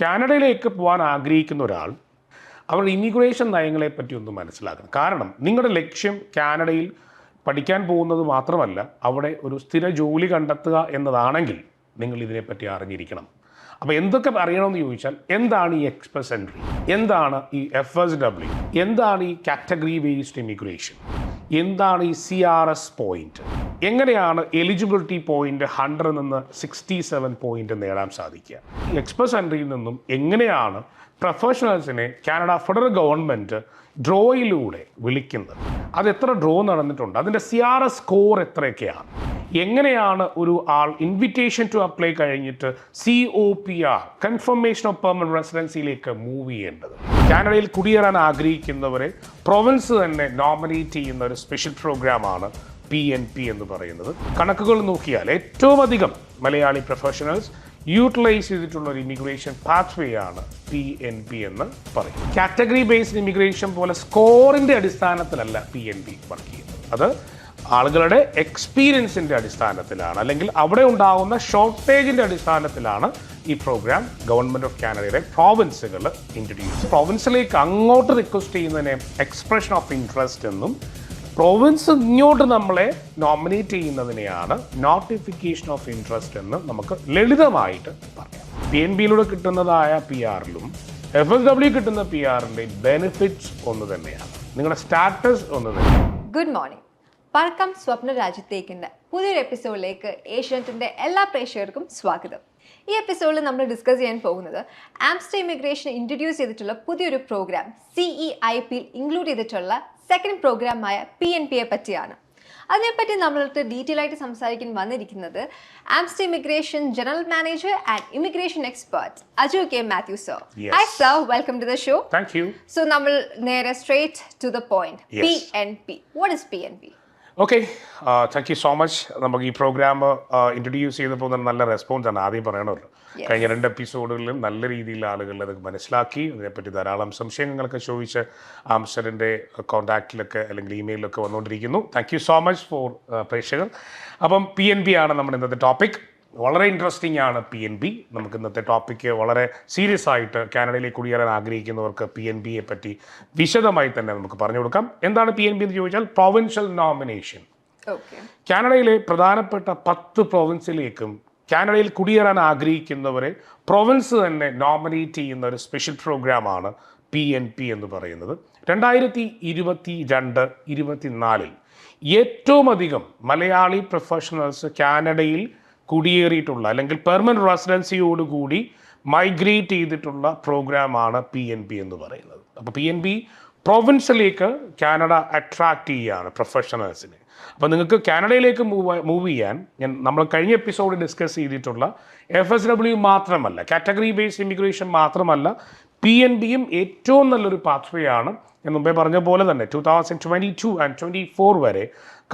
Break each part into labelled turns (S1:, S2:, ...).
S1: കാനഡയിലേക്ക് പോകാൻ ആഗ്രഹിക്കുന്ന ഒരാൾ അവരുടെ ഇമിഗ്രേഷൻ നയങ്ങളെ പറ്റി ഒന്ന് മനസ്സിലാക്കണം. കാരണം നിങ്ങളുടെ ലക്ഷ്യം കാനഡയിൽ പഠിക്കാൻ പോകുന്നത് മാത്രമല്ല അവിടെ ഒരു സ്ഥിര ജോലി കണ്ടെത്തുക എന്നതാണെങ്കിൽ നിങ്ങൾ ഇതിനെപ്പറ്റി അറിഞ്ഞിരിക്കണം. അപ്പോൾ എന്തൊക്കെ അറിയണമെന്ന് ചോദിച്ചാൽ എന്താണ് ഈ എക്സ്പ്രസ് എൻട്രി? എന്താണ് ഈ എഫ് എസ് ഡബ്ല്യു എന്താണ് ഈ കാറ്റഗറി ബേസ്ഡ് ഇമിഗ്രേഷൻ എന്താണ് ഈ സി ആർ എസ് പോയിന്റ് എങ്ങനെയാണ് എലിജിബിലിറ്റി പോയിന്റ് ഹൺഡ്രഡിൽ നിന്ന് സിക്സ്റ്റി സെവൻ പോയിന്റ് നേടാൻ സാധിക്കുക? എക്സ്പ്രസ് എൻട്രിയിൽ നിന്നും എങ്ങനെയാണ് പ്രൊഫഷണൽസിനെ കാനഡ ഫെഡറൽ ഗവൺമെന്റ് ഡ്രോയിലൂടെ വിളിക്കുന്നത്? അത് എത്ര ഡ്രോ നടന്നിട്ടുണ്ട്? അതിന്റെ സി ആർ എസ് സ്കോർ എത്രയൊക്കെയാണ്? എങ്ങനെയാണ് ഒരു ആൾ ഇൻവിറ്റേഷൻ ടു അപ്ലൈ കഴിഞ്ഞിട്ട് C O P R confirmation of permanent റെസിഡൻസിയിലേക്ക് move ചെയ്യേണ്ടത്? കാനഡയിൽ കുടിയേറാൻ ആഗ്രഹിക്കുന്നവരെ പ്രൊവിൻസ് തന്നെ നോമിനേറ്റ് ചെയ്യുന്ന ഒരു സ്പെഷ്യൽ പ്രോഗ്രാമാണ് പി എൻ പി എന്ന് പറയുന്നത്. കണക്കുകൾ നോക്കിയാൽ ഏറ്റവും അധികം മലയാളി പ്രൊഫഷണൽസ് യൂട്ടിലൈസ് ചെയ്തിട്ടുള്ള ഒരു ഇമിഗ്രേഷൻ പാത്വേ ആണ് പി എൻ പി എന്ന് പറയും. കാറ്റഗറി ബേസ്ഡ് ഇമിഗ്രേഷൻ പോലെ സ്കോറിന്റെ അടിസ്ഥാനത്തിലല്ല പി എൻ പി വർക്ക് ചെയ്യുന്നത്. അത് ആളുകളുടെ എക്സ്പീരിയൻസിന്റെ അടിസ്ഥാനത്തിലാണ് അല്ലെങ്കിൽ അവിടെ ഉണ്ടാകുന്ന ഷോർട്ടേജിന്റെ അടിസ്ഥാനത്തിലാണ് ഈ പ്രോഗ്രാം ഗവൺമെന്റ് ഓഫ് കാനഡയുടെ പ്രോവിൻസുകൾ ഇൻട്രൊഡ്യൂസ് പ്രോവിൻസിലേക്ക് അങ്ങോട്ട് റിക്വസ്റ്റ് ചെയ്യുന്നതിനെ എക്സ്പ്രഷൻ ഓഫ് ഇൻട്രസ്റ്റ് എന്നും പ്രോവിൻസ് ഇങ്ങോട്ട് നമ്മളെ നോമിനേറ്റ് ചെയ്യുന്നതിനെയാണ് നോട്ടിഫിക്കേഷൻ ഓഫ് ഇൻട്രസ്റ്റ് എന്ന് നമുക്ക് ലളിതമായിട്ട് പറയാം. പി എൻ ബിയിലൂടെ കിട്ടുന്നതായ പി ആറിലും എഫ് എസ് ഡബ്ല്യു കിട്ടുന്ന പി ആറിന്റെ ബെനിഫിറ്റ്സ് ഒന്ന് തന്നെയാണ്. നിങ്ങളുടെ സ്റ്റാറ്റസ് ഒന്ന് തന്നെയാണ്.
S2: ഗുഡ് മോർണിംഗ് പറക്കം സ്വപ്ന രാജ്യത്തേക്കിന്റെ പുതിയൊരു എപ്പിസോഡിലേക്ക് ഏഷ്യനെറ്റിന്റെ എല്ലാ പ്രേക്ഷകർക്കും സ്വാഗതം. ഈ എപ്പിസോഡിൽ നമ്മൾ ഡിസ്കസ് ചെയ്യാൻ പോകുന്നത് ആംസ്റ്റർ ഇമിഗ്രേഷൻ ഇൻട്രൊഡ്യൂസ് ചെയ്തിട്ടുള്ള പുതിയൊരു പ്രോഗ്രാം സിഇ ഐ പിയിൽ ഇൻക്ലൂഡ് ചെയ്തിട്ടുള്ള സെക്കൻഡ് പ്രോഗ്രാമായ പി എൻ പിയെ പറ്റിയാണ്. അതിനെപ്പറ്റി നമ്മളടുത്ത് ഡീറ്റെയിൽ ആയിട്ട് സംസാരിക്കാൻ വന്നിരിക്കുന്നത് Amster immigration general manager and immigration expert Aju K Mathew sir. Hi sir welcome to the show
S1: thank you
S2: so നമ്മൾ നേരെ straight to the point. P N P what is P N P
S1: okay thank you so much നമുക്ക് ഈ programme introduce ചെയ്തപ്പോൾ തന്നെ നല്ല response ആണ് ആദ്യം പറയണമല്ലോ കഴിഞ്ഞ രണ്ട് എപ്പിസോഡുകളിലും നല്ല രീതിയിൽ ആളുകൾ അത് മനസ്സിലാക്കി. അതിനെപ്പറ്റി ധാരാളം സംശയങ്ങളൊക്കെ ചോദിച്ച് ആംസ്റ്ററിന്റെ കോൺടാക്റ്റിലൊക്കെ അല്ലെങ്കിൽ ഇമെയിലൊക്കെ വന്നുകൊണ്ടിരിക്കുന്നു. Thank you so much for പ്രേക്ഷകർ. അപ്പം പി എൻ ബി ആണ് നമ്മുടെ ഇന്നത്തെ ടോപ്പിക് വളരെ ഇൻട്രസ്റ്റിംഗ് ആണ് പി എൻ ബി നമുക്ക് ഇന്നത്തെ ടോപ്പിക്ക് വളരെ സീരിയസ് ആയിട്ട് കാനഡയിലേക്ക് കുടിയേറാൻ ആഗ്രഹിക്കുന്നവർക്ക് പി എൻ ബിയെ പറ്റി വിശദമായി തന്നെ നമുക്ക് പറഞ്ഞു കൊടുക്കാം. എന്താണ് പി എൻ ബി എന്ന് ചോദിച്ചാൽ പ്രൊവിൻഷ്യൽ നോമിനേഷൻ കാനഡയിലെ പ്രധാനപ്പെട്ട പത്ത് പ്രൊവിൻസിലേക്കും കാനഡയിൽ കുടിയേറാൻ ആഗ്രഹിക്കുന്നവരെ പ്രൊവിൻസ് തന്നെ നോമിനേറ്റ് ചെയ്യുന്ന ഒരു സ്പെഷ്യൽ പ്രോഗ്രാമാണ് പി എൻ പി എന്ന് പറയുന്നത്. രണ്ടായിരത്തി ഇരുപത്തി രണ്ട് ഇരുപത്തിനാലിൽ ഏറ്റവും അധികം മലയാളി പ്രൊഫഷണൽസ് കാനഡയിൽ കുടിയേറിയിട്ടുള്ള അല്ലെങ്കിൽ പെർമനന്റ് റെസിഡൻസിയോടുകൂടി മൈഗ്രേറ്റ് ചെയ്തിട്ടുള്ള പ്രോഗ്രാമാണ് പി എൻ പി എന്ന് പറയുന്നത്. അപ്പോൾ പി എൻ പി പ്രൊവിൻസിലേക്ക് കാനഡ അട്രാക്റ്റ് ചെയ്യുകയാണ് പ്രൊഫഷണൽസിനെ അപ്പോൾ നിങ്ങൾക്ക് കാനഡയിലേക്ക് മൂവ് മൂവ് ചെയ്യാൻ ഞാൻ നമ്മൾ കഴിഞ്ഞ എപ്പിസോഡ് ഡിസ്കസ് ചെയ്തിട്ടുള്ള എഫ് എസ് ഡബ്ല്യു മാത്രമല്ല കാറ്റഗറി ബേസ്ഡ് ഇമിഗ്രേഷൻ മാത്രമല്ല പി എൻ ബിയും ഏറ്റവും നല്ലൊരു പാത്വേ ആണ് ഞാൻ മുമ്പേ പറഞ്ഞ പോലെ തന്നെ two thousand twenty two and twenty four വരെ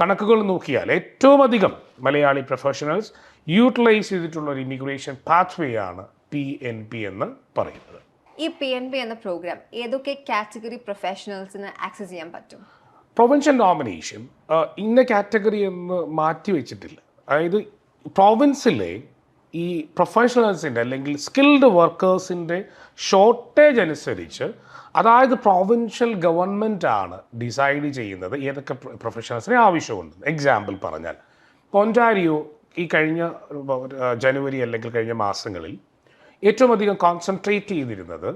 S1: കണക്കുകൾ നോക്കിയാൽ ഏറ്റവും അധികം മലയാളി പ്രൊഫഷണൽസ് യൂട്ടിലൈസ് ചെയ്തിട്ടുള്ള ഒരു ഇമിഗ്രേഷൻ പാത്വേ ആണ് പി എൻ പി എന്ന് പറയുന്നത്.
S2: ഈ പി എൻ പി എന്ന പ്രോഗ്രാം ഏതൊക്കെ കാറ്റഗറി പ്രൊഫഷണൽസിന് ആക്സസ് ചെയ്യാൻ പറ്റും?
S1: പ്രൊവിൻഷ്യൽ നോമിനേഷൻ ഇന്ന കാറ്റഗറി എന്ന് മാറ്റി വെച്ചിട്ടില്ല. അതായത് പ്രൊവിൻസിലെ ഈ പ്രൊഫഷണൽസിന്റെ അല്ലെങ്കിൽ സ്കിൽഡ് വർക്കേഴ്സിന്റെ ഷോർട്ടേജ് അനുസരിച്ച് അതായത് പ്രൊവിൻഷ്യൽ ഗവൺമെന്റ് ആണ് ഡിസൈഡ് ചെയ്യുന്നത് ഏതൊക്കെ പ്രൊഫഷണൽസിനെ ആവശ്യമുണ്ട് എക്സാമ്പിൾ പറഞ്ഞാൽ പൊന്റാരിയോ ഈ കഴിഞ്ഞ ജനുവരി അല്ലെങ്കിൽ കഴിഞ്ഞ മാസങ്ങളിൽ ഏറ്റവും അധികം കോൺസെൻട്രേറ്റ് ചെയ്തിരുന്നത്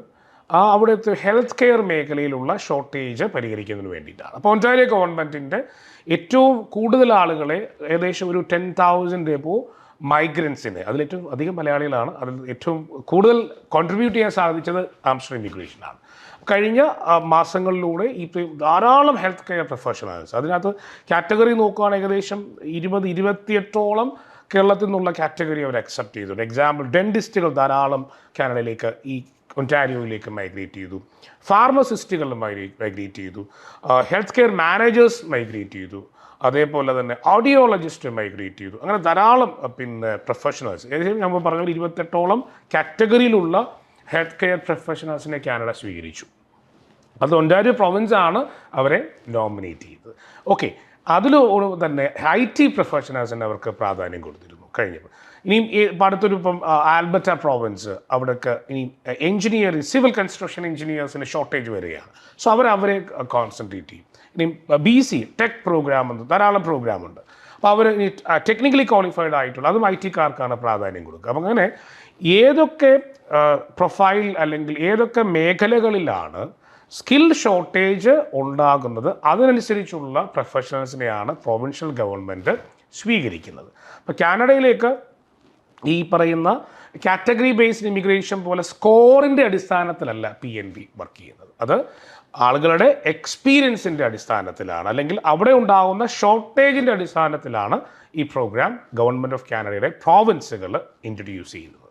S1: ആ അവിടുത്തെ ഹെൽത്ത് കെയർ മേഖലയിലുള്ള ഷോർട്ടേജ് പരിഹരിക്കുന്നതിന് വേണ്ടിയിട്ടാണ്. അപ്പോൾ ഒന്റാരിയ ഗവൺമെന്റിന്റെ ഏറ്റവും കൂടുതൽ ആളുകളെ ഏകദേശം ഒരു ടെൻ തൗസൻഡ് എബോ മൈഗ്രൻസിന് അതിലേറ്റവും അധികം മലയാളികളാണ് അതിൽ ഏറ്റവും കൂടുതൽ കോൺട്രിബ്യൂട്ട് ചെയ്യാൻ സാധിച്ചത് ആംസ്റ്റർ ഇമിഗ്രേഷനാണ് കഴിഞ്ഞ മാസങ്ങളിലൂടെ ഈ ധാരാളം ഹെൽത്ത് കെയർ പ്രൊഫഷണൽസ് അതിനകത്ത് കാറ്റഗറി നോക്കുകയാണെങ്കിൽ ഏകദേശം ഇരുപത് ഇരുപത്തിയെട്ടോളം കേരളത്തിൽ നിന്നുള്ള കാറ്റഗറി അവർ അക്സെപ്റ്റ് ചെയ്തിട്ടുണ്ട് എക്സാമ്പിൾ ഡെന്റിസ്റ്റുകൾ ധാരാളം കാനഡയിലേക്ക് ഈ ഒന്റാരിയോയിലേക്ക് മൈഗ്രേറ്റ് ചെയ്തു. ഫാർമസിസ്റ്റുകൾ മൈഗ്രേറ്റ് ചെയ്തു. ഹെൽത്ത് കെയർ മാനേജേഴ്സ് മൈഗ്രേറ്റ് ചെയ്തു. അതേപോലെ തന്നെ ഓഡിയോളജിസ്റ്റ് മൈഗ്രേറ്റ് ചെയ്തു. അങ്ങനെ ധാരാളം പിന്നെ പ്രൊഫഷണൽസ് ഏകദേശം നമ്മൾ പറഞ്ഞ ഇരുപത്തെട്ടോളം കാറ്റഗറിയിലുള്ള ഹെൽത്ത് കെയർ പ്രൊഫഷണൽസിനെ കാനഡ സ്വീകരിച്ചു. അത് ഒന്റാരിയോ പ്രൊവിൻസ് ആണ് അവരെ നോമിനേറ്റ് ചെയ്തത്. ഓക്കെ അതിൽ തന്നെ ഐ ടി പ്രൊഫഷണൽസിന് അവർക്ക് പ്രാധാന്യം കൊടുത്തിരുന്നു. കഴിഞ്ഞപ്പോൾ ഇനിയും അടുത്തൊരു ഇപ്പം ആൽബർട്ട പ്രോവിൻസ് അവിടെയൊക്കെ ഇനി എഞ്ചിനീയറിംഗ് സിവിൽ കൺസ്ട്രക്ഷൻ എഞ്ചിനീയേഴ്സിന് ഷോർട്ടേജ് വരികയാണ്. സോ അവർ അവരെ കോൺസെൻട്രേറ്റ് ചെയ്യും. ഇനി ബി സി ടെക് പ്രോഗ്രാം എന്ന് ധാരാളം പ്രോഗ്രാം ഉണ്ട് അപ്പോൾ അവർ ഇനി ടെക്നിക്കലി ക്വാളിഫൈഡ് ആയിട്ടുള്ള അതും ഐ ടിക്കാർക്കാണ് പ്രാധാന്യം കൊടുക്കുക. അപ്പം അങ്ങനെ ഏതൊക്കെ പ്രൊഫൈൽ അല്ലെങ്കിൽ ഏതൊക്കെ മേഖലകളിലാണ് സ്കിൽ ഷോർട്ടേജ് ഉണ്ടാകുന്നത് അതിനനുസരിച്ചുള്ള പ്രൊഫഷണൽസിനെയാണ് പ്രൊവിൻഷ്യൽ ഗവൺമെന്റ് സ്വീകരിക്കുന്നത്. അപ്പോൾ കാനഡയിലേക്ക് ഈ പറയുന്ന കാറ്റഗറി ബേസ്ഡ് ഇമിഗ്രേഷൻ പോലെ സ്കോറിന്റെ അടിസ്ഥാനത്തിലല്ല പി എൻ ബി വർക്ക് ചെയ്യുന്നത്. അത് ആളുകളുടെ എക്സ്പീരിയൻസിന്റെ അടിസ്ഥാനത്തിലാണ്. അല്ലെങ്കിൽ അവിടെ ഉണ്ടാകുന്ന ഷോർട്ടേജിന്റെ അടിസ്ഥാനത്തിലാണ് ഈ പ്രോഗ്രാം ഗവൺമെന്റ് ഓഫ് കാനഡയുടെ പ്രോവിൻസുകൾ ഇൻട്രൊഡ്യൂസ് ചെയ്യുന്നത്.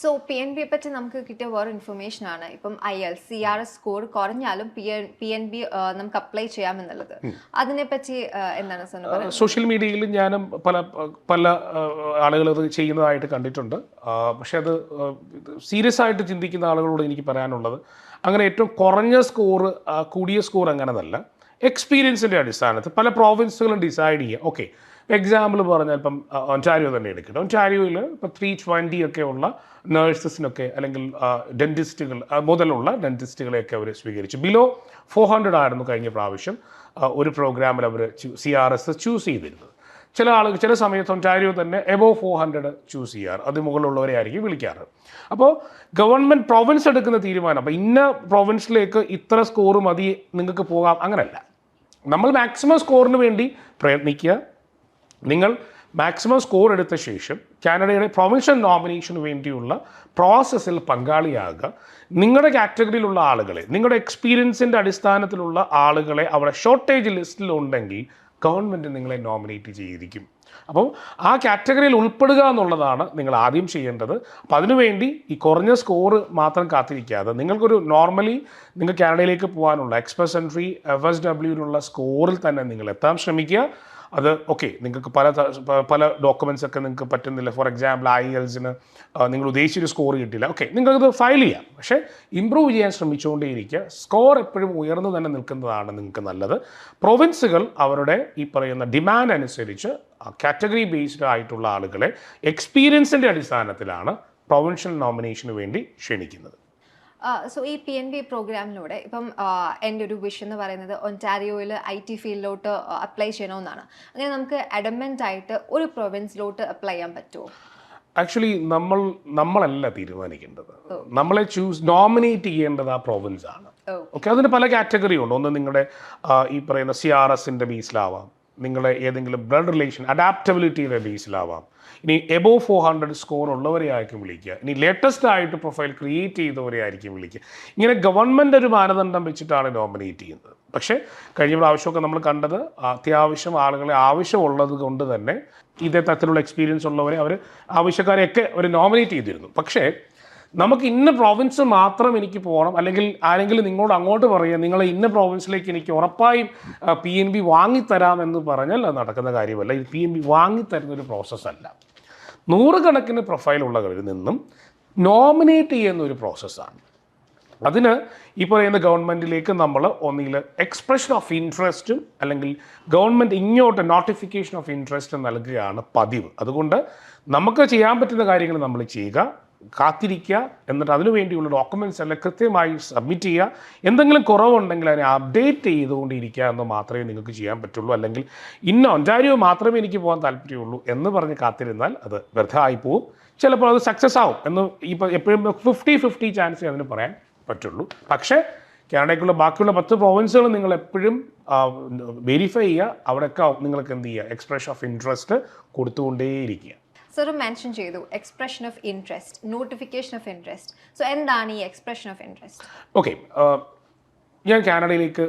S2: സോ പി എൻ ബിയെ പറ്റി നമുക്ക് കിട്ടിയ വേറെ ഇൻഫർമേഷൻ ആണ്. ഇപ്പം I L C R S score കുറഞ്ഞാലും P N P N B നമുക്ക് അപ്ലൈ ചെയ്യാമെന്നുള്ളത്. അതിനെപ്പറ്റി എന്താണ് സാർ
S1: സോഷ്യൽ മീഡിയയിൽ ഞാനും പല പല ആളുകൾ അത് ചെയ്യുന്നതായിട്ട് കണ്ടിട്ടുണ്ട്. പക്ഷെ അത് സീരിയസ് ആയിട്ട് ചിന്തിക്കുന്ന ആളുകളോട് എനിക്ക് പറയാനുള്ളത് അങ്ങനെ ഏറ്റവും കുറഞ്ഞ സ്കോർ കൂടിയ സ്കോർ അങ്ങനെതല്ല. എക്സ്പീരിയൻസിന്റെ അടിസ്ഥാനത്ത് പല പ്രോവിൻസുകളും ഡിസൈഡ് ചെയ്യുക. ഓക്കെ എക്സാമ്പിൾ പറഞ്ഞാൽ ഇപ്പം ഒന്റാരിയോ തന്നെ എടുക്കട്ടെ. ഒന്റാരിയോയിൽ ഇപ്പോൾ ത്രീ ട്വന്റി ഒക്കെ ഉള്ള നേഴ്സസിനൊക്കെ അല്ലെങ്കിൽ ഡെന്റിസ്റ്റുകൾ മുതലുള്ള ഡെന്റിസ്റ്റുകളെയൊക്കെ അവർ സ്വീകരിച്ചു. ബിലോ ഫോർ ഹൺഡ്രഡ് ആയിരുന്നു കഴിഞ്ഞ പ്രാവശ്യം ഒരു പ്രോഗ്രാമിൽ അവർ സി ആർ എസ് ചൂസ് ചെയ്തിരുന്നത്. ചില ആളുകൾ ചില സമയത്ത് ഒന്റാരിയോ തന്നെ എബോ ഫോർ ഹൺഡ്രഡ് ചൂസ് ചെയ്യാറ്. അത് മുകളിലുള്ളവരെ ആയിരിക്കും വിളിക്കാറ്. അപ്പോൾ ഗവൺമെന്റ് പ്രൊവിൻസ് എടുക്കുന്ന തീരുമാനം അപ്പോൾ ഇന്ന പ്രൊവിൻസിലേക്ക് ഇത്ര സ്കോർ മതി നിങ്ങൾക്ക് പോകാം അങ്ങനല്ല. നമ്മൾ മാക്സിമം സ്കോറിന് വേണ്ടി പ്രയത്നിക്കുക നിങ്ങൾ മാക്സിമം സ്കോർ എടുത്ത ശേഷം കാനഡയുടെ പ്രൊവിൻഷ്യൽ നോമിനേഷന് വേണ്ടിയുള്ള പ്രോസസ്സിൽ പങ്കാളിയാകുക. നിങ്ങളുടെ കാറ്റഗറിയിലുള്ള ആളുകളെ നിങ്ങളുടെ എക്സ്പീരിയൻസിന്റെ അടിസ്ഥാനത്തിലുള്ള ആളുകളെ അവിടെ ഷോർട്ടേജ് ലിസ്റ്റിൽ ഉണ്ടെങ്കിൽ ഗവൺമെന്റ് നിങ്ങളെ നോമിനേറ്റ് ചെയ്തിരിക്കും. അപ്പോൾ ആ കാറ്റഗറിയിൽ ഉൾപ്പെടുക എന്നുള്ളതാണ് നിങ്ങൾ ആദ്യം ചെയ്യേണ്ടത്. അപ്പോൾ അതിനുവേണ്ടി ഈ കുറഞ്ഞ സ്കോർ മാത്രം കാത്തിരിക്കാതെ നിങ്ങൾക്കൊരു നോർമലി നിങ്ങൾ കാനഡയിലേക്ക് പോകാനുള്ള എക്സ്പ്രസ് എൻട്രി എഫ് എസ് ഡബ്ല്യൂനുള്ള സ്കോറിൽ തന്നെ നിങ്ങൾ എത്താൻ ശ്രമിക്കുക. അത് ഓക്കെ നിങ്ങൾക്ക് പല പല ഡോക്യുമെന്റ്സ് ഒക്കെ നിങ്ങൾക്ക് പറ്റുന്നില്ല. ഫോർ എക്സാമ്പിൾ ഐ എൽസിന് നിങ്ങൾ ഉദ്ദേശിച്ചൊരു സ്കോർ കിട്ടില്ല ഓക്കെ നിങ്ങൾക്കത് ഫയൽ ചെയ്യാം. പക്ഷേ ഇമ്പ്രൂവ് ചെയ്യാൻ ശ്രമിച്ചുകൊണ്ടേയിരിക്കുക. സ്കോർ എപ്പോഴും ഉയർന്നു തന്നെ നിൽക്കുന്നതാണ് നിങ്ങൾക്ക് നല്ലത്. പ്രൊവിൻസുകൾ അവരുടെ ഈ പറയുന്ന ഡിമാൻഡ് അനുസരിച്ച് കാറ്റഗറി ബേസ്ഡ് ആയിട്ടുള്ള ആളുകളെ എക്സ്പീരിയൻസിന്റെ അടിസ്ഥാനത്തിലാണ് പ്രൊവിൻഷ്യൽ നോമിനേഷന് വേണ്ടി ക്ഷണിക്കുന്നത്.
S2: സോ ഈ പി എൻ ബി പ്രോഗ്രാമിലൂടെ ഇപ്പം എന്റെ ഒരു വിഷ് എന്ന് പറയുന്നത് ഒന്റാരിയോയിൽ ഐ ടി ഫീൽഡിലോട്ട് അപ്ലൈ ചെയ്യണമെന്നാണ് അങ്ങനെ നമുക്ക് അഡമെന്റ് ആയിട്ട് ഒരു പ്രൊവിൻസിലോട്ട് അപ്ലൈ ചെയ്യാൻ പറ്റുമോ
S1: ആക്ച്വലി നമ്മൾ നമ്മളല്ല തീരുമാനിക്കേണ്ടത്. നമ്മളെ ചൂസ് നോമിനേറ്റ് ചെയ്യേണ്ടത് ആ പ്രോവിൻസ് ആണ് ഓക്കെ അതിന് പല കാറ്റഗറി ഉണ്ട്. ഒന്ന് നിങ്ങളുടെ ഈ പറയുന്ന സി ആർ എസിന്റെ ബേസിലാവാം നിങ്ങളുടെ ഏതെങ്കിലും ബ്ലഡ് റിലേഷൻ അഡാപ്റ്റബിലിറ്റിയുടെ ബേസിലാവാം ഇനി എബോ ഫോർ ഹൺഡ്രഡ് സ്കോർ ഉള്ളവരെ ആയിരിക്കും വിളിക്കുക. ഇനി ലേറ്റസ്റ്റ് ആയിട്ട് പ്രൊഫൈൽ ക്രിയേറ്റ് ചെയ്തവരെ ആയിരിക്കും വിളിക്കുക. ഇങ്ങനെ ഗവൺമെന്റ് ഒരു മാനദണ്ഡം വെച്ചിട്ടാണ് നോമിനേറ്റ് ചെയ്യുന്നത്. പക്ഷേ കഴിഞ്ഞ പ്രാവശ്യമൊക്കെ നമ്മൾ കണ്ടത് അത്യാവശ്യം ആളുകളെ ആവശ്യമുള്ളത് കൊണ്ട് തന്നെ ഇതേ തരത്തിലുള്ള എക്സ്പീരിയൻസ് ഉള്ളവരെ അവർ ആവശ്യക്കാരെയൊക്കെ അവർ നോമിനേറ്റ് ചെയ്തിരുന്നു. പക്ഷേ നമുക്ക് ഇന്ന പ്രോവിൻസ് മാത്രം എനിക്ക് പോകണം. അല്ലെങ്കിൽ ആരെങ്കിലും നിങ്ങളോട് അങ്ങോട്ട് പറയുക നിങ്ങളെ ഇന്ന പ്രോവിൻസിലേക്ക് എനിക്ക് ഉറപ്പായും പി എൻ ബി വാങ്ങിത്തരാം എന്ന് പറഞ്ഞാൽ അത് നടക്കുന്ന കാര്യമല്ല. ഇത് പി എൻ ബി വാങ്ങിത്തരുന്ന ഒരു പ്രോസസ്സല്ല നൂറുകണക്കിന് പ്രൊഫൈൽ ഉള്ളവരിൽ നിന്നും നോമിനേറ്റ് ചെയ്യുന്ന ഒരു പ്രോസസ്സാണ് അതിന് ഈ പറയുന്ന ഗവൺമെന്റിലേക്ക് നമ്മൾ ഒന്നിൽ എക്സ്പ്രഷൻ ഓഫ് ഇൻട്രസ്റ്റും അല്ലെങ്കിൽ ഗവൺമെന്റ് ഇങ്ങോട്ട് നോട്ടിഫിക്കേഷൻ ഓഫ് ഇൻട്രസ്റ്റ് നൽകുകയാണ് പതിവ്. അതുകൊണ്ട് നമുക്ക് ചെയ്യാൻ പറ്റുന്ന കാര്യങ്ങൾ നമ്മൾ ചെയ്യുക. കാത്തിരിക്കുക എന്നിട്ട് അതിനു വേണ്ടിയുള്ള ഡോക്യുമെന്റ്സ് എല്ലാം കൃത്യമായി സബ്മിറ്റ് ചെയ്യുക. എന്തെങ്കിലും കുറവുണ്ടെങ്കിൽ അതിനെ അപ്ഡേറ്റ് ചെയ്തുകൊണ്ടിരിക്കുക എന്ന് മാത്രമേ നിങ്ങൾക്ക് ചെയ്യാൻ പറ്റുള്ളൂ. അല്ലെങ്കിൽ ഇന്ന ഒന്റാരിയോ മാത്രമേ എനിക്ക് പോകാൻ താല്പര്യമുള്ളൂ എന്ന് പറഞ്ഞ് കാത്തിരുന്നാൽ അത് വ്യർത്ഥമായി പോവും. ചിലപ്പോൾ അത് സക്സസ് ആവും എന്ന് ഇപ്പോൾ എപ്പോഴും ഫിഫ്റ്റി ഫിഫ്റ്റി ചാൻസ് അതിന് പറയാൻ പറ്റുള്ളൂ. പക്ഷേ കാനഡയ്ക്കുള്ള ബാക്കിയുള്ള പത്ത് പ്രോവിൻസുകൾ നിങ്ങൾ എപ്പോഴും വെരിഫൈ ചെയ്യുക. അവിടെയൊക്കെ നിങ്ങൾക്ക് എന്ത് ചെയ്യുക? എക്സ്പ്രഷൻ ഓഫ് ഇൻട്രസ്റ്റ് കൊടുത്തുകൊണ്ടേയിരിക്കുക.
S2: സർ മെൻഷൻ ചെയ്തു expression of interest notification of interest so എന്താണ് ഈ എക്സ്പ്രഷൻ ഓഫ് ഇൻട്രസ്റ്റ്
S1: ഓക്കെ ഞാൻ കാനഡയിലേക്ക്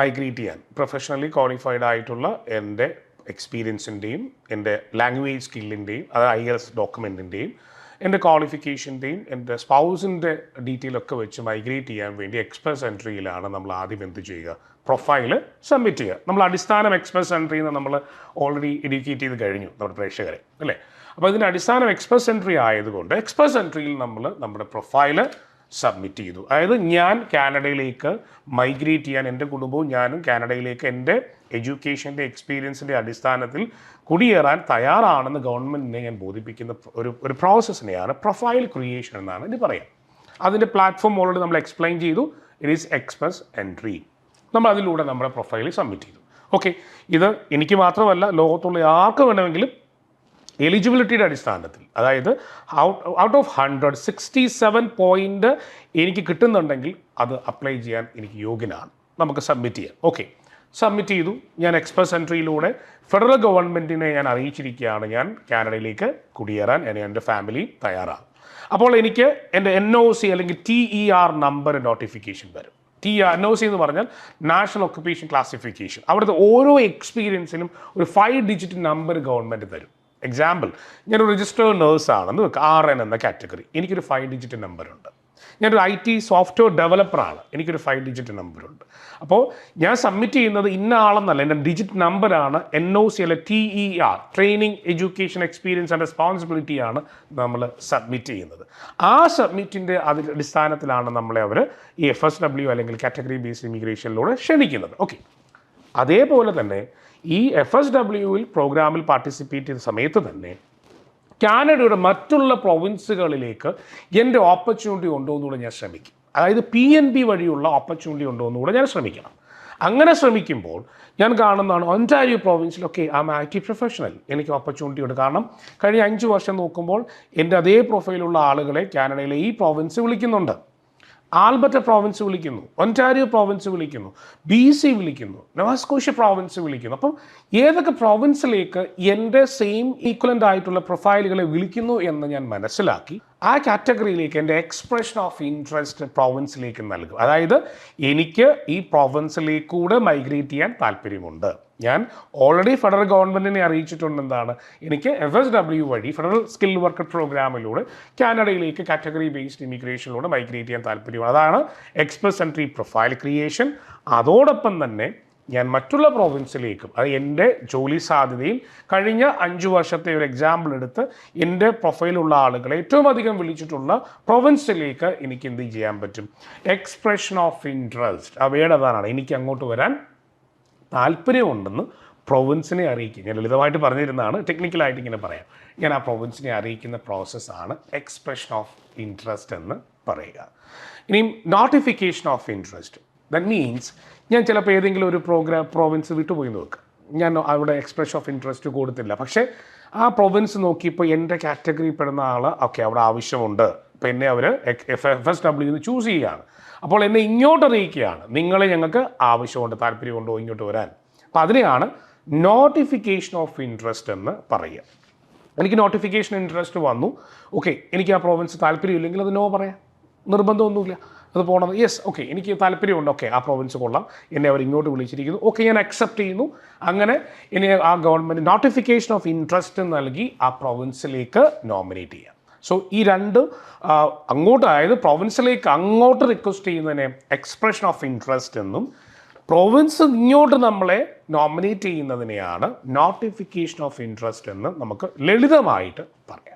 S1: മൈഗ്രേറ്റ് ചെയ്യാൻ പ്രൊഫഷണലി ക്വാളിഫൈഡ് ആയിട്ടുള്ള എന്റെ എക്സ്പീരിയൻസിന്റെയും എന്റെ ലാംഗ്വേജ് സ്കില്ലിന്റെയും അത് ഐ എസ് ഡോക്യുമെന്റിന്റെയും എന്റെ ക്വാളിഫിക്കേഷന്റെയും എന്റെ സ്പൗസിന്റെ ഡീറ്റെയിൽ ഒക്കെ വെച്ച് മൈഗ്രേറ്റ് ചെയ്യാൻ വേണ്ടി എക്സ്പ്രസ് എൻട്രിയിലാണ് നമ്മൾ ആദ്യം എന്ത് ചെയ്യുക? പ്രൊഫൈൽ സബ്മിറ്റ് ചെയ്യുക. നമ്മൾ അടിസ്ഥാനം എക്സ്പ്രസ് എൻട്രി എന്ന് നമ്മൾ ഓൾറെഡി എഡ്യൂക്കേറ്റ് ചെയ്ത് കഴിഞ്ഞു നമ്മുടെ പ്രേക്ഷകരെ അല്ലേ? അപ്പോൾ ഇതിന്റെ അടിസ്ഥാനം എക്സ്പ്രസ് എൻട്രി ആയതുകൊണ്ട് എക്സ്പ്രസ് എൻട്രിയിൽ നമ്മൾ നമ്മുടെ പ്രൊഫൈൽ സബ്മിറ്റ് ചെയ്തു. അതായത് ഞാൻ കാനഡയിലേക്ക് മൈഗ്രേറ്റ് ചെയ്യാൻ എന്റെ കുടുംബവും ഞാനും കാനഡയിലേക്ക് എന്റെ എഡ്യൂക്കേഷന്റെ എക്സ്പീരിയൻസിന്റെ അടിസ്ഥാനത്തിൽ കുടിയേറാൻ തയ്യാറാണെന്ന് ഗവൺമെന്റിനെ ഞാൻ ബോധിപ്പിക്കുന്ന ഒരു ഒരു പ്രോസസ്സിനെയാണ് പ്രൊഫൈൽ ക്രിയേഷൻ എന്നാണ് ഇത് പറയാം. അതിന്റെ പ്ലാറ്റ്ഫോം ഓൾറെഡി നമ്മൾ എക്സ്പ്ലെയിൻ ചെയ്തു. ഇറ്റ് ഈസ് എക്സ്പ്രസ് എൻട്രി നമ്മൾ അതിലൂടെ നമ്മുടെ പ്രൊഫൈൽ സബ്മിറ്റ് ചെയ്തു. ഓക്കെ ഇത് എനിക്ക് മാത്രമല്ല ലോകത്തുള്ള ആർക്ക് വേണമെങ്കിലും എലിജിബിലിറ്റിയുടെ അടിസ്ഥാനത്തിൽ. അതായത് out of hundred sixty seven point എനിക്ക് കിട്ടുന്നുണ്ടെങ്കിൽ അത് അപ്ലൈ ചെയ്യാൻ എനിക്ക് യോഗ്യനാണ്. നമുക്ക് സബ്മിറ്റ് ചെയ്യാം. ഓക്കെ സബ്മിറ്റ് ചെയ്തു. ഞാൻ എക്സ്പ്രസ് എൻട്രിയിലൂടെ ഫെഡറൽ ഗവൺമെന്റിനെ ഞാൻ അറിയിച്ചിരിക്കുകയാണ്. ഞാൻ കാനഡയിലേക്ക് കുടിയേറാൻ. എന്നെ എന്റെ ഫാമിലി തയ്യാറാണ്. അപ്പോൾ എനിക്ക് എന്റെ എൻ ഒ സി അല്ലെങ്കിൽ T E R number notification വരും. T R N O C എന്ന് പറഞ്ഞാൽ നാഷണൽ ഒക്കുപ്പേഷൻ ക്ലാസിഫിക്കേഷൻ അവിടുത്തെ ഓരോ എക്സ്പീരിയൻസിനും ഒരു ഫൈവ് ഡിജിറ്റ് നമ്പർ ഗവൺമെന്റ് തരും. എക്സാമ്പിൾ ഞാനൊരു രജിസ്റ്റേർഡ് നേഴ്സാണെന്ന് വെക്കുക ആർ എൻ എന്ന കാറ്റഗറി എനിക്കൊരു ഫൈവ് ഡിജിറ്റ് നമ്പറുണ്ട് ഞാനൊരു ഐ ടി സോഫ്റ്റ്വെയർ ഡെവലപ്പറാണ് എനിക്കൊരു ഫൈവ് ഡിജിറ്റ് നമ്പറുണ്ട് അപ്പോൾ ഞാൻ സബ്മിറ്റ് ചെയ്യുന്നത് ഇന്ന ആളെന്നല്ല എന്റെ ഡിജിറ്റ് നമ്പറാണ് എൻ ഒ സി അല്ലെ T E R training education experience and റെസ്പോൺസിബിലിറ്റിയാണ് നമ്മൾ സബ്മിറ്റ് ചെയ്യുന്നത്. ആ സബ്മിറ്റിന്റെ അതിൽ അടിസ്ഥാനത്തിലാണ് നമ്മളെ അവർ ഈ എഫ് എസ് ഡബ്ല്യു അല്ലെങ്കിൽ കാറ്റഗറി ബേസ്ഡ് ഇമിഗ്രേഷനിലൂടെ ക്ഷണിക്കുന്നത്. ഓക്കെ അതേപോലെ തന്നെ ഈ എഫ് എസ് ഡബ്ല്യുവിൽ പ്രോഗ്രാമിൽ പാർട്ടിസിപ്പേറ്റ് ചെയ്ത സമയത്ത് തന്നെ കാനഡയുടെ മറ്റുള്ള പ്രൊവിൻസുകളിലേക്ക് എന്റെ ഓപ്പർച്യൂണിറ്റി ഉണ്ടോ എന്നുകൂടെ ഞാൻ ശ്രമിക്കും. അതായത് പി എൻ ബി വഴിയുള്ള ഓപ്പർച്യൂണിറ്റി ഉണ്ടോ എന്നുകൂടെ ഞാൻ ശ്രമിക്കണം. അങ്ങനെ ശ്രമിക്കുമ്പോൾ ഞാൻ കാണുന്നതാണ് ഒന്റാരിയോ പ്രോവിൻസിലൊക്കെ ആ ഐ ടി പ്രൊഫഷണൽ എനിക്ക് ഓപ്പർച്യൂണിറ്റി ഉണ്ട്. കാരണം കഴിഞ്ഞ അഞ്ച് വർഷം നോക്കുമ്പോൾ എന്റെ അതേ പ്രൊഫൈലുള്ള ആളുകളെ കാനഡയിലെ ഈ പ്രോവിൻസ് വിളിക്കുന്നുണ്ട്. ആൽബർട്ട പ്രോവിൻസ് വിളിക്കുന്നു ഒന്റാരിയോ പ്രോവിൻസ് വിളിക്കുന്നു ബി സി വിളിക്കുന്നു നവാസ്കോഷ പ്രോവിൻസ് വിളിക്കുന്നു. അപ്പം ഏതൊക്കെ പ്രോവിൻസിലേക്ക് എന്റെ സെയിം ഈക്വലന്റ് ആയിട്ടുള്ള പ്രൊഫൈലുകളെ വിളിക്കുന്നു എന്ന് ഞാൻ മനസ്സിലാക്കി. ആ കാറ്റഗറിയിലേക്ക് എന്റെ എക്സ്പ്രഷൻ ഓഫ് ഇൻട്രസ്റ്റ് പ്രോവിൻസിലേക്ക് നൽകും. അതായത് എനിക്ക് ഈ പ്രോവിൻസിലേക്കൂടെ മൈഗ്രേറ്റ് ചെയ്യാൻ താല്പര്യമുണ്ട്. ഞാൻ ഓൾറെഡി ഫെഡറൽ ഗവൺമെന്റിനെ അറിയിച്ചിട്ടുണ്ട് എന്താണ്. എനിക്ക് എഫ് എസ് ഡബ്ല്യു വഴി ഫെഡറൽ സ്കിൽ വർക്കർ പ്രോഗ്രാമിലൂടെ കാനഡയിലേക്ക് കാറ്റഗറി ബേസ്ഡ് ഇമിഗ്രേഷനിലൂടെ മൈഗ്രേറ്റ് ചെയ്യാൻ താല്പര്യമാണ്. അതാണ് എക്സ്പ്രസ് എൻട്രി പ്രൊഫൈൽ ക്രിയേഷൻ അതോടൊപ്പം തന്നെ ഞാൻ മറ്റുള്ള പ്രോവിൻസിലേക്കും അത് എന്റെ ജോലി സാധ്യതയിൽ കഴിഞ്ഞ അഞ്ച് വർഷത്തെ ഒരു എക്സാമ്പിൾ എടുത്ത് എന്റെ പ്രൊഫൈലുള്ള ആളുകളെ ഏറ്റവും അധികം വിളിച്ചിട്ടുള്ള പ്രൊവിൻസിലേക്ക് എനിക്ക് എന്ത് ചെയ്യാൻ പറ്റും? എക്സ്പ്രഷൻ ഓഫ് ഇൻട്രസ്റ്റ് അവയുടെതാണ് എനിക്ക് അങ്ങോട്ട് വരാൻ താല്പര്യമുണ്ടെന്ന് പ്രൊവിൻസിനെ അറിയിക്കുക. ഞാൻ ലളിതമായിട്ട് പറഞ്ഞിരുന്നതാണ്. ടെക്നിക്കലായിട്ട് ഇങ്ങനെ പറയാം. ഞാൻ ആ പ്രൊവിൻസിനെ അറിയിക്കുന്ന പ്രോസസ്സാണ് എക്സ്പ്രഷൻ ഓഫ് ഇൻട്രസ്റ്റ് എന്ന് പറയുക. ഇനിയും notification of interest that means ഞാൻ ചിലപ്പോൾ ഏതെങ്കിലും ഒരു പ്രോഗ്രാം പ്രോവിൻസ് വിട്ടുപോയി പോയി വെക്കുക ഞാൻ അവിടെ എക്സ്പ്രഷൻ ഓഫ് ഇൻട്രസ്റ്റ് കൊടുത്തില്ല. പക്ഷേ ആ പ്രൊവിൻസ് നോക്കിയപ്പോൾ എന്റെ കാറ്റഗറി പെടുന്ന ആൾ ഓക്കെ അവിടെ ആവശ്യമുണ്ട്. അപ്പോൾ എന്നെ അവർ എഫ് എഫ് എസ് ഡബ്ല്യു എന്ന് ചൂസ് ചെയ്യുകയാണ്. അപ്പോൾ എന്നെ ഇങ്ങോട്ട് അറിയിക്കുകയാണ്. നിങ്ങളെ ഞങ്ങൾക്ക് ആവശ്യമുണ്ട് താല്പര്യമുണ്ടോ ഇങ്ങോട്ട് വരാൻ. അപ്പോൾ അതിനെയാണ് നോട്ടിഫിക്കേഷൻ ഓഫ് ഇൻട്രസ്റ്റ് എന്ന് പറയുക. എനിക്ക് നോട്ടിഫിക്കേഷൻ ഇൻട്രസ്റ്റ് വന്നു. ഓക്കെ എനിക്ക് ആ പ്രോവിൻസ് താല്പര്യമില്ലെങ്കിൽ അത് നോ പറയാം. നിർബന്ധമൊന്നുമില്ല. അത് പോകണം യെസ് ഓക്കെ എനിക്ക് താല്പര്യമുണ്ട്. ഓക്കെ ആ പ്രൊവിൻസ് കൊള്ളാം. എന്നെ അവർ ഇങ്ങോട്ട് വിളിച്ചിരിക്കുന്നു. ഓക്കെ ഞാൻ അക്സെപ്റ്റ് ചെയ്യുന്നു. അങ്ങനെ ഇനി ആ ഗവൺമെന്റ് നോട്ടിഫിക്കേഷൻ ഓഫ് ഇൻട്രസ്റ്റ് നൽകി ആ പ്രോവിൻസിലേക്ക് നോമിനേറ്റ് ചെയ്യാം. സോ ഈ രണ്ട് അങ്ങോട്ട് അതായത് പ്രൊവിൻസിലേക്ക് അങ്ങോട്ട് റിക്വസ്റ്റ് ചെയ്യുന്നതിനെ എക്സ്പ്രഷൻ ഓഫ് ഇൻട്രസ്റ്റ് എന്നും പ്രൊവിൻസ് ഇങ്ങോട്ട് നമ്മളെ നോമിനേറ്റ് ചെയ്യുന്നതിനെയാണ് നോട്ടിഫിക്കേഷൻ ഓഫ് ഇൻട്രസ്റ്റ് എന്ന് നമുക്ക് ലളിതമായിട്ട് പറയാം.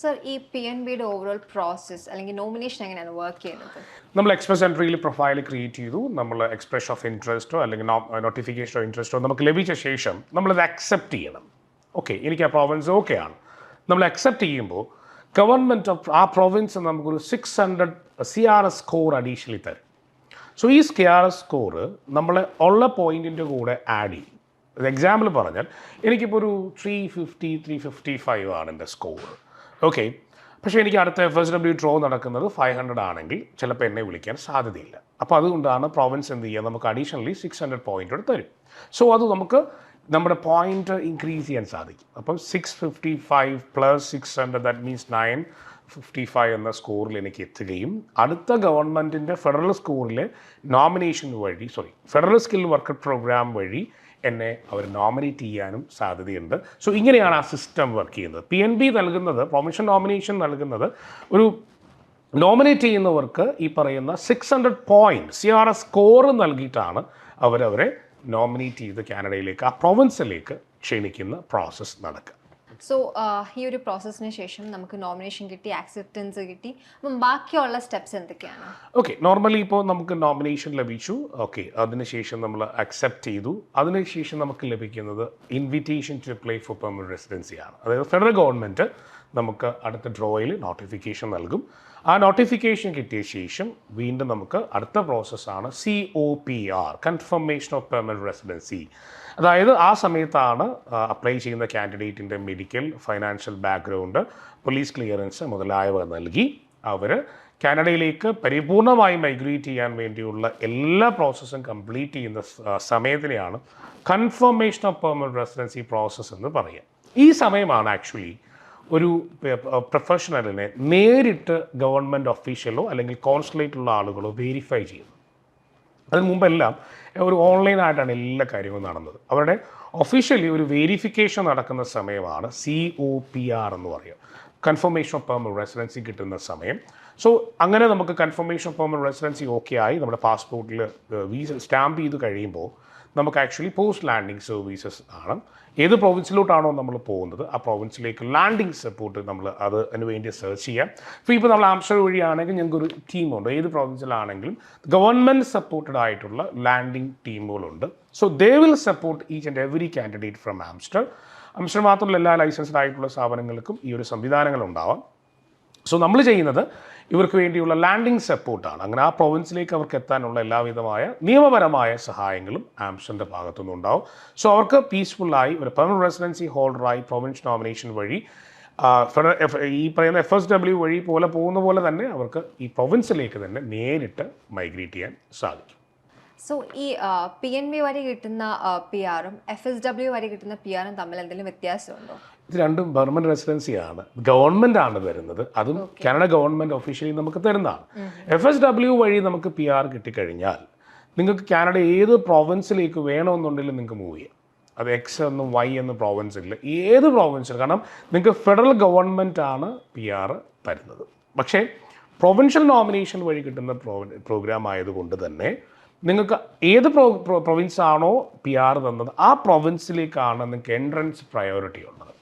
S2: സർ ഈ പി എൻ ബിയുടെ ഓവറോൾ പ്രോസസ് അല്ലെങ്കിൽ നോമിനേഷൻ എങ്ങനെയാണ് വർക്ക് ചെയ്യുന്നത്?
S1: നമ്മൾ എക്സ്പ്രസ് എൻട്രിയിൽ പ്രൊഫൈൽ ക്രിയേറ്റ് ചെയ്തു. നമ്മൾ എക്സ്പ്രസ് ഓഫ് ഇൻട്രസ്റ്റോ അല്ലെങ്കിൽ നോട്ടിഫിക്കേഷൻ ഓഫ് ഇൻട്രസ്റ്റോ നമുക്ക് ലഭിച്ച ശേഷം നമ്മളത് അക്സെപ്റ്റ് ചെയ്യണം. ഓക്കെ എനിക്ക് ആ പ്രോവിൻസ് ഓക്കെ ആണ്. നമ്മൾ അക്സെപ്റ്റ് ചെയ്യുമ്പോൾ ഗവൺമെന്റ് ഓഫ് ആ പ്രോവിൻസ് നമുക്കൊരു six hundred C R S score additionally തരും. സോ ഈ സി ആർ എസ് സ്കോർ നമ്മൾ ഉള്ള പോയിന്റിന്റെ കൂടെ ആഡ് ചെയ്യും. എക്സാമ്പിൾ പറഞ്ഞാൽ എനിക്കിപ്പോൾ ഒരു three fifty three fifty five ആണ് എന്റെ സ്കോർ ഓക്കെ പക്ഷേ എനിക്ക് അടുത്ത എഫ് എസ് ഡബ്ല്യു ട്രോ നടക്കുന്നത് ഫൈവ് ഹൺഡ്രഡ് ആണെങ്കിൽ ചിലപ്പോൾ എന്നെ വിളിക്കാൻ സാധ്യതയില്ല. അപ്പോൾ അതുകൊണ്ടാണ് പ്രോവിൻസ് എന്ത് ചെയ്യുക? നമുക്ക് അഡീഷണലി സിക്സ് ഹൺഡ്രഡ് പോയിന്റ് തരും. സോ അത് നമുക്ക് നമ്മുടെ പോയിന്റ് ഇൻക്രീസ് ചെയ്യാൻ സാധിക്കും. അപ്പം six fifty five plus six hundred that means nine fifty five എന്ന സ്കോറിൽ എനിക്ക് എത്തുകയും അടുത്ത ഗവൺമെന്റിന്റെ ഫെഡറൽ സ്കൂളിലെ നോമിനേഷൻ വഴി sorry federal skill worker programme വഴി എന്നെ അവർ നോമിനേറ്റ് ചെയ്യാനും സാധ്യതയുണ്ട്. സോ ഇങ്ങനെയാണ് ആ സിസ്റ്റം വർക്ക് ചെയ്യുന്നത്. പി എൻ ബി നൽകുന്നത് പ്രൊമോഷൻ നോമിനേഷൻ നൽകുന്നത് ഒരു നോമിനേറ്റ് ചെയ്യുന്നവർക്ക് ഈ പറയുന്ന six hundred point C R S score നൽകിയിട്ടാണ് അവരവരെ നോമിനേറ്റ് ചെയ്ത് കാനഡയിലേക്ക് ആ പ്രൊവിൻസിലേക്ക് ക്ഷണിക്കുന്ന പ്രോസസ്സ് നടക്കുക.
S2: സോ ഈ ഒരു പ്രോസസ്സിന് ശേഷം നമുക്ക് നോമിനേഷൻ കിട്ടി ആക്സെപ്റ്റൻസ് കിട്ടി. അപ്പം ബാക്കിയുള്ള സ്റ്റെപ്സ് എന്തൊക്കെയാണ്?
S1: ഓക്കെ നോർമലി ഇപ്പോൾ നമുക്ക് നോമിനേഷൻ ലഭിച്ചു. ഓക്കെ അതിനുശേഷം നമ്മൾ അക്സെപ്റ്റ് ചെയ്തു. അതിനുശേഷം നമുക്ക് ലഭിക്കുന്നത് invitation to apply for permanent residency ആണ്. അതായത് ഫെഡറൽ ഗവൺമെന്റ് നമുക്ക് അടുത്ത ഡ്രോയിൽ നോട്ടിഫിക്കേഷൻ നൽകും. ആ നോട്ടിഫിക്കേഷൻ കിട്ടിയ ശേഷം വീണ്ടും നമുക്ക് അടുത്ത പ്രോസസ്സാണ് C O P R confirmation of permanent residency അതായത് ആ സമയത്താണ് അപ്ലൈ ചെയ്യുന്ന കാൻഡിഡേറ്റിന്റെ medical financial background police clearance മുതലായവ നൽകി അവർ കാനഡയിലേക്ക് പരിപൂർണമായി മൈഗ്രേറ്റ് ചെയ്യാൻ വേണ്ടിയുള്ള എല്ലാ പ്രോസസ്സും കംപ്ലീറ്റ് ചെയ്യുന്ന സമയത്തിനെയാണ് confirmation of permanent residency process എന്ന് പറയുക. ഈ സമയമാണ് ആക്ച്വലി ഒരു പ്രൊഫഷണലിനെ നേരിട്ട് ഗവൺമെന്റ് ഒഫീഷ്യലോ അല്ലെങ്കിൽ കോൺസുലേറ്റുള്ള ആളുകളോ വെരിഫൈ ചെയ്യുന്നത്. അതിന് മുമ്പെല്ലാം ഒരു ഓൺലൈനായിട്ടാണ് എല്ലാ കാര്യങ്ങളും നടന്നത്. അവരുടെ ഒഫീഷ്യലി ഒരു വെരിഫിക്കേഷൻ നടക്കുന്ന സമയമാണ് സി ഒ പി ആർ എന്ന് പറയുക. കൺഫർമേഷൻ ഓഫ് പെർമനന്റ് റെസിഡൻസി കിട്ടുന്ന സമയം. സോ അങ്ങനെ നമുക്ക് confirmation of permanent residency okay ആയി നമ്മുടെ പാസ്പോർട്ടിൽ വീസ സ്റ്റാമ്പ് ചെയ്ത് കഴിയുമ്പോൾ നമുക്ക് ആക്ച്വലി പോസ്റ്റ് ലാൻഡിംഗ് സർവീസസ് ആണ്. ഏത് പ്രൊവിൻസിലോട്ടാണോ നമ്മൾ പോകുന്നത് ആ പ്രൊവിൻസിലേക്ക് ലാൻഡിംഗ് സപ്പോർട്ട് നമ്മൾ അത് അതിന് വേണ്ടി സെർച്ച് ചെയ്യാം. ഇപ്പോൾ ഇപ്പോൾ നമ്മൾ ആംസ്റ്റർ വഴിയാണെങ്കിൽ ഞങ്ങൾക്ക് ഒരു ടീമുണ്ട് ഏത് പ്രൊവിൻസിലാണെങ്കിലും ഗവൺമെന്റ് സപ്പോർട്ടഡ് ആയിട്ടുള്ള landing ടീമുകളുണ്ട് so they will support each and every candidate from Amster Amster മാത്രമല്ല എല്ലാ ലൈസൻസ്ഡ് ആയിട്ടുള്ള സ്ഥാപനങ്ങൾക്കും ഈ ഒരു സംവിധാനങ്ങൾ ഉണ്ടാവാം. സോ നമ്മൾ ചെയ്യുന്നത് ഇവർക്ക് വേണ്ടിയുള്ള ലാൻഡിംഗ് സപ്പോർട്ടാണ് അങ്ങനെ ആ പ്രൊവിൻസിലേക്ക് അവർക്ക് എത്താനുള്ള എല്ലാവിധമായ നിയമപരമായ സഹായങ്ങളും ആംസന്റെ ഭാഗത്തുനിന്ന് ഉണ്ടാവും. സോ അവർക്ക് പീസ്ഫുള്ളായി ഒരു പെർമനന്റ് റെസിഡൻസി ഹോൾഡറായി പ്രൊവിൻസ് നോമിനേഷൻ വഴി ഈ പറയുന്ന എഫ് എസ് ഡബ്ല്യു വഴി പോലെ പോകുന്ന പോലെ തന്നെ അവർക്ക് ഈ പ്രൊവിൻസിലേക്ക് തന്നെ നേരിട്ട് മൈഗ്രേറ്റ് ചെയ്യാൻ സാധിക്കും.
S2: സോ ഈ പി എൻ ബി വരെ കിട്ടുന്ന പി ആറും എഫ് എസ് ഡബ്ല്യു വരെ കിട്ടുന്ന പി ആറും തമ്മിൽ എന്തെങ്കിലും വ്യത്യാസമുണ്ടോ?
S1: ഇത് രണ്ടും പെർമനന്റ് റെസിഡൻസിയാണ് ഗവൺമെന്റ് ആണ് വരുന്നത് അതും കാനഡ ഗവൺമെന്റ് ഒഫീഷ്യലി നമുക്ക് തരുന്നതാണ്. എഫ് എസ് ഡബ്ല്യു വഴി നമുക്ക് പി ആർ കിട്ടിക്കഴിഞ്ഞാൽ നിങ്ങൾക്ക് കാനഡ ഏത് പ്രോവിൻസിലേക്ക് വേണമെന്നുണ്ടെങ്കിലും നിങ്ങൾക്ക് മൂവ് ചെയ്യാം. അത് എക്സ് എന്നും വൈ എന്നും പ്രോവിൻസ് ഇല്ല. ഏത് പ്രോവിൻസിൽ കാരണം നിങ്ങൾക്ക് ഫെഡറൽ ഗവൺമെന്റ് ആണ് പി ആർ തരുന്നത്. പക്ഷേ പ്രൊവിൻഷ്യൽ നോമിനേഷൻ വഴി കിട്ടുന്ന പ്രോഗ്രാം ആയതുകൊണ്ട് തന്നെ നിങ്ങൾക്ക് ഏത് പ്രോ പ്രൊവിൻസ് ആണോ പി ആർ തന്നത് ആ പ്രൊവിൻസിലേക്കാണ് നിങ്ങൾക്ക് എൻട്രൻസ് പ്രയോറിറ്റി ഉള്ളത്.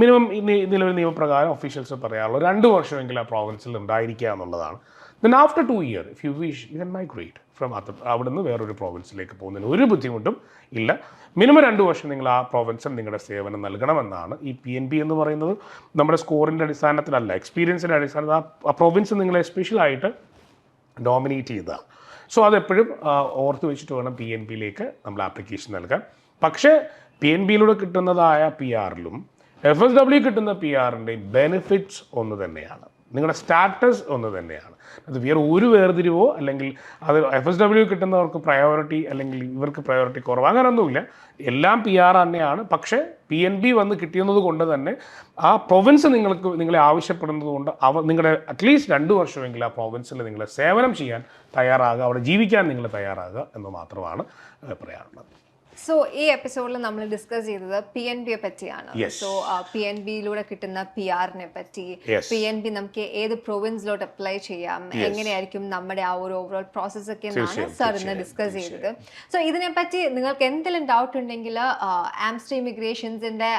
S1: മിനിമം നിലവിൽ നിയമപ്രകാരം ഒഫീഷ്യൽസ് പറയാറുള്ളൂ രണ്ട് വർഷമെങ്കിലും ആ പ്രോവിൻസിൽ ഉണ്ടായിരിക്കുക എന്നുള്ളതാണ്. Then after two year if you wish you can migrate from അവിടുന്ന് വേറൊരു പ്രോവിൻസിലേക്ക് പോകുന്നതിന് ഒരു ബുദ്ധിമുട്ടും ഇല്ല. മിനിമം രണ്ട് വർഷം നിങ്ങൾ ആ പ്രോവിൻസിൽ നിങ്ങളുടെ സേവനം നൽകണമെന്നാണ് ഈ പി എൻ ബി എന്ന് പറയുന്നത്. നമ്മുടെ സ്കോറിന്റെ അടിസ്ഥാനത്തിലല്ല എക്സ്പീരിയൻസിന്റെ അടിസ്ഥാനത്തിൽ ആ പ്രോവിൻസ് നിങ്ങളെ സ്പെഷ്യലായിട്ട് ഡോമിനേറ്റ് ചെയ്തതാണ് സോ അതെപ്പോഴും ഓർത്ത് വെച്ചിട്ട് വേണം പി എൻ ബിയിലേക്ക് നമ്മൾ ആപ്ലിക്കേഷൻ നൽകാൻ. പക്ഷേ പി എൻ ബിയിലൂടെ കിട്ടുന്നതായ പി ആറിലും എഫ് എസ് ഡബ്ല്യു കിട്ടുന്ന പി ആറിന്റെയും ബെനിഫിറ്റ്സ് ഒന്ന് തന്നെയാണ്. നിങ്ങളുടെ സ്റ്റാറ്റസ് ഒന്ന് തന്നെയാണ്. അത് വേറെ ഒരു വേർതിരിവോ അല്ലെങ്കിൽ അത് എഫ് എസ് ഡബ്ല്യു കിട്ടുന്നവർക്ക് പ്രയോറിറ്റി അല്ലെങ്കിൽ ഇവർക്ക് പ്രയോറിറ്റി കുറവ് അങ്ങനെയൊന്നുമില്ല എല്ലാം പി ആർ തന്നെയാണ്. പക്ഷേ പി എൻ ബി വന്ന് കിട്ടിയത് കൊണ്ട് തന്നെ ആ പ്രൊവിൻസ് നിങ്ങൾക്ക് നിങ്ങളെ ആവശ്യപ്പെടുന്നത് കൊണ്ട് അവ നിങ്ങളുടെ അറ്റ്ലീസ്റ്റ് രണ്ട് വർഷമെങ്കിലും ആ പ്രൊവിൻസിൽ നിങ്ങളെ സേവനം ചെയ്യാൻ തയ്യാറാകുക അവിടെ ജീവിക്കാൻ നിങ്ങൾ തയ്യാറാകുക എന്ന് മാത്രമാണ് ഏഹ്, പറയാനുള്ളത്.
S2: സോ ഈ എപ്പിസോഡിൽ നമ്മൾ ഡിസ്കസ് ചെയ്തത് പി എൻ ബിയെ പറ്റിയാണ്. സോ പി എൻ ബിയിലൂടെ കിട്ടുന്ന പി ആറിനെ പറ്റി. പി എൻ ബി നമുക്ക് ഏത് പ്രൊവിൻസിലോട്ട് അപ്ലൈ ചെയ്യാം? എങ്ങനെയായിരിക്കും നമ്മുടെ ആ ഒരു ഓവറോൾ പ്രോസസ് ഒക്കെ എന്നാണ് സാർ ഇന്ന് ഡിസ്കസ് ചെയ്തത്. സോ ഇതിനെപ്പറ്റി നിങ്ങൾക്ക് എന്തെങ്കിലും ഡൗട്ട് ഉണ്ടെങ്കിൽ ആംസ്റ്റർ ഇമിഗ്രേഷൻസിന്റെ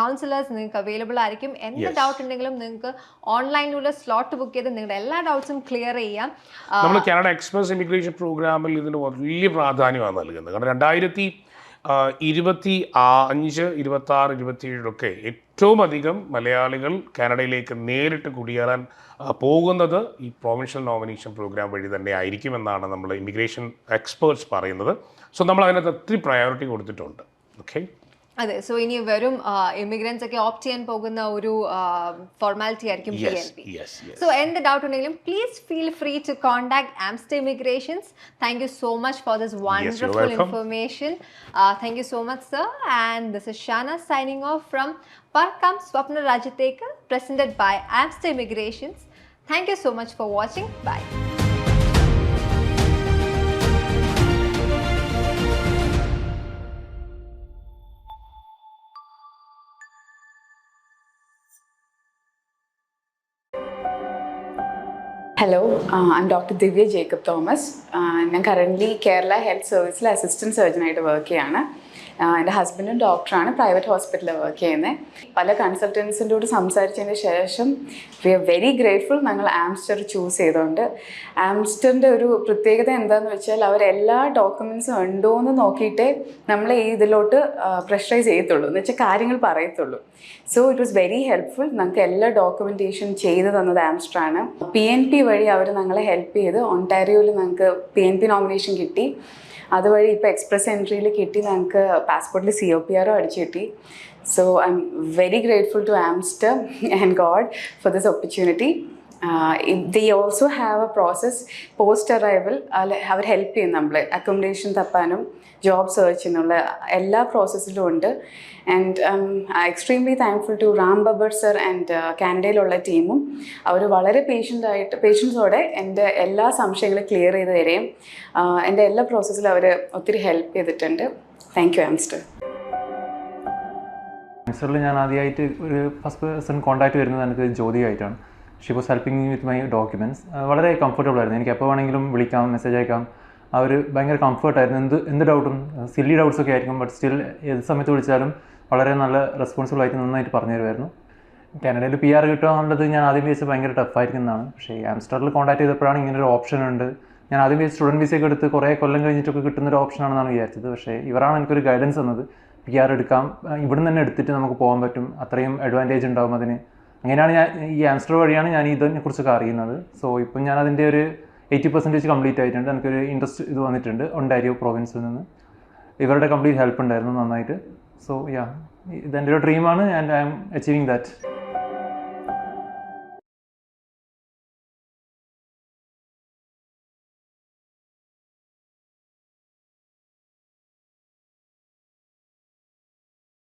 S2: കൗൺസിലേഴ്സ് നിങ്ങൾക്ക് അവൈലബിൾ ആയിരിക്കും. എന്ത് ഡൗട്ട് ഉണ്ടെങ്കിലും നിങ്ങൾക്ക് ഓൺലൈനിലൂടെ സ്ലോട്ട് ബുക്ക് ചെയ്ത് നിങ്ങളുടെ എല്ലാ ഡൗട്ട്സും ക്ലിയർ ചെയ്യാം.
S1: നമ്മൾ കാനഡ എക്സ്പ്രസ് ഇമിഗ്രേഷൻ പ്രോഗ്രാമിൽ ഇതിന് വലിയ പ്രാധാന്യമാണ് നൽകുന്നത്. കാരണം രണ്ടായിരത്തി ഇരുപത്തി അഞ്ച് ഇരുപത്തി ആറ് ഇരുപത്തി ഏഴിലൊക്കെ ഏറ്റവും അധികം മലയാളികൾ കാനഡയിലേക്ക് നേരിട്ട് കുടിയേറാൻ പോകുന്നത് ഈ പ്രൊവിൻഷ്യൽ നോമിനേഷൻ പ്രോഗ്രാം വഴി തന്നെ ആയിരിക്കുമെന്നാണ് നമ്മൾ ഇമിഗ്രേഷൻ എക്സ്പേർട്സ് പറയുന്നത്. സോ നമ്മൾ അതിനകത്ത് ഒത്തിരി പ്രയോറിറ്റി കൊടുത്തിട്ടുണ്ട്. ഓക്കെ
S2: അതെ സോ ഇനി വെറും ഇമിഗ്രൻസ് ഒക്കെ ഓപ്റ്റ് ചെയ്യാൻ പോകുന്ന ഒരു ഫോർമാലിറ്റി ആയിരിക്കും P N
S1: yes
S2: B
S1: yes yes
S2: so എന്ത് ഡൗട്ട് ഉണ്ടെങ്കിലും please feel free to contact Amster immigrations thank you so much for this wonderful
S1: welcome.
S2: Information thank you so much sir and this is Shana signing off from പറക്കാം സ്വപ്ന രാജ്യത്തേക്ക് presented by Amster immigrations thank you so much for watching bye
S3: I doctor Divya Jacob Thomas. ഞാൻ currently Kerala health സർവീസിൽ assistant സർജനായിട്ട് work ചെയ്യാണ്. എന്റെ ഹസ്ബൻഡും ഡോക്ടറാണ് private ഹോസ്പിറ്റലിൽ വർക്ക് ചെയ്യുന്നത് പല കൺസൾട്ടൻസിന്റെ കൂടെ സംസാരിച്ചതിന് ശേഷം വി ആർ വെരി ഗ്രേറ്റ്ഫുൾ ഞങ്ങൾ ആംസ്റ്റർ ചൂസ് ചെയ്തുകൊണ്ട് ആംസ്റ്ററിന്റെ ഒരു പ്രത്യേകത എന്താണെന്ന് വെച്ചാൽ അവർ എല്ലാ ഡോക്യുമെൻസും ഉണ്ടോ എന്ന് നോക്കിയിട്ടേ നമ്മൾ ഈ ഇതിലോട്ട് പ്രഷറൈസ് ചെയ്യത്തുള്ളൂ. എന്ന് വെച്ചാൽ കാര്യങ്ങൾ പറയത്തുള്ളൂ. So it was very helpful ഞങ്ങൾക്ക് എല്ലാ ഡോക്യുമെന്റേഷൻ ചെയ്തു തന്നത് ആംസ്റ്ററാണ് പി എൻ പി വഴി അവർ ഞങ്ങളെ ഹെൽപ്പ് ചെയ്ത്. ഒണ്ടാരിയോയിൽ ഞങ്ങൾക്ക് പി എൻ പി നോമിനേഷൻ കിട്ടി. അതുവഴി ഇപ്പോൾ എക്സ്പ്രസ് എൻട്രിയിൽ കിട്ടി ഞങ്ങൾക്ക് പാസ്പോർട്ടിൽ സി ഒ പി ആറോ അടിച്ചു കിട്ടി. So I'm very grateful to Amster and God for this opportunity they also have a process post arrival our help ചെയ്യും നമ്മൾ അക്കോമഡേഷൻ തപ്പാനും ജോബ് സെർച്ചിനുള്ള എല്ലാ പ്രോസസ്സിലും ഉണ്ട്. And extremely thankful to Ram Babar sir and കാനഡയിലുള്ള ടീമും അവർ വളരെ പേഷ്യന്റ് ആയിട്ട് പേഷ്യൻസോടെ എന്റെ എല്ലാ സംശയങ്ങളും ക്ലിയർ ചെയ്ത് തരികയും ആഹ് എന്റെ എല്ലാ പ്രോസസ്സിലും അവർ ഒത്തിരി ഹെൽപ്പ് ചെയ്തിട്ടുണ്ട്. താങ്ക് യു ആംസ്റ്റർ
S4: മിസ്റ്ററിൽ ഞാൻ ആദ്യമായിട്ട് ഒരു ഫസ്റ്റ് പേഴ്സൺ കോൺടാക്ട് വരുന്നത് എനിക്ക് ജ്യോതിയായിട്ടാണ് she was helping me with my documents വളരെ കംഫർട്ടബിൾ ആയിരുന്നു. എനിക്ക് എപ്പോൾ വേണമെങ്കിലും വിളിക്കാം മെസ്സേജ് അയക്കാം. ആ ഒരു ഭയങ്കര കംഫർട്ടായിരുന്നു എന്ത് എന്ത് ഡൗട്ടും സില്ലി ഡൗട്ട്സ് ഒക്കെ ആയിരിക്കും ബട്ട് സ്റ്റിൽ ഏത് സമയത്ത് വിളിച്ചാലും വളരെ നല്ല റെസ്പോൺസിബിൾ ആയിട്ട് നന്നായിട്ട് പറഞ്ഞു തരുമായിരുന്നു. കാനഡയിൽ പി ആർ കിട്ടുക എന്നുള്ളത് ഞാൻ ആദ്യം വിചാരിച്ചത് ഭയങ്കര ടഫായിരിക്കുന്നതാണ് പക്ഷേ ആംസ്റ്ററിൽ കോൺടാക്ട് ചെയ്തപ്പോഴാണ് ഇങ്ങനെ ഒരു ഓപ്ഷൻ ഉണ്ട്. ഞാൻ ആദ്യം വിചാരിച്ചു സ്റ്റുഡന്റ് വിസയൊക്കെ എടുത്ത് കുറേ കൊല്ലം കഴിഞ്ഞിട്ടൊക്കെ കിട്ടുന്ന ഒരു ഓപ്ഷനാണെന്നാണ് വിചാരിച്ചത്. പക്ഷേ ഇവരാണ് എനിക്കൊരു ഗൈഡൻസ് തന്നത്. പി ആർ എടുക്കാം. ഇവിടുന്ന് തന്നെ എടുത്തിട്ട് നമുക്ക് പോകാൻ പറ്റും. അത്രയും അഡ്വാന്റേജ് ഉണ്ടാവും അതിന്. അങ്ങനെയാണ് ഞാൻ ഈ ആംസ്റ്റർ വഴിയാണ് ഞാൻ ഇതിനെക്കുറിച്ചൊക്കെ അറിയുന്നത്. സോ ഇപ്പം ഞാൻ അതിന്റെ ഒരു എയ്റ്റി പെർസെന്റേജ് കംപ്ലീറ്റ് ആയിട്ടുണ്ട്. എനിക്കൊരു ഇൻട്രസ്റ്റ് ഇത് വന്നിട്ടുണ്ട് ഒണ്ടാരിയോ പ്രോവിൻസിൽ നിന്ന്. ഇവരുടെ കംപ്ലീറ്റ് ഹെൽപ്പ് ഉണ്ടായിരുന്നു നന്നായിട്ട്. സോ യാ ഇതെന്റെ ഒരു ഡ്രീമാണ് and I'm achieving that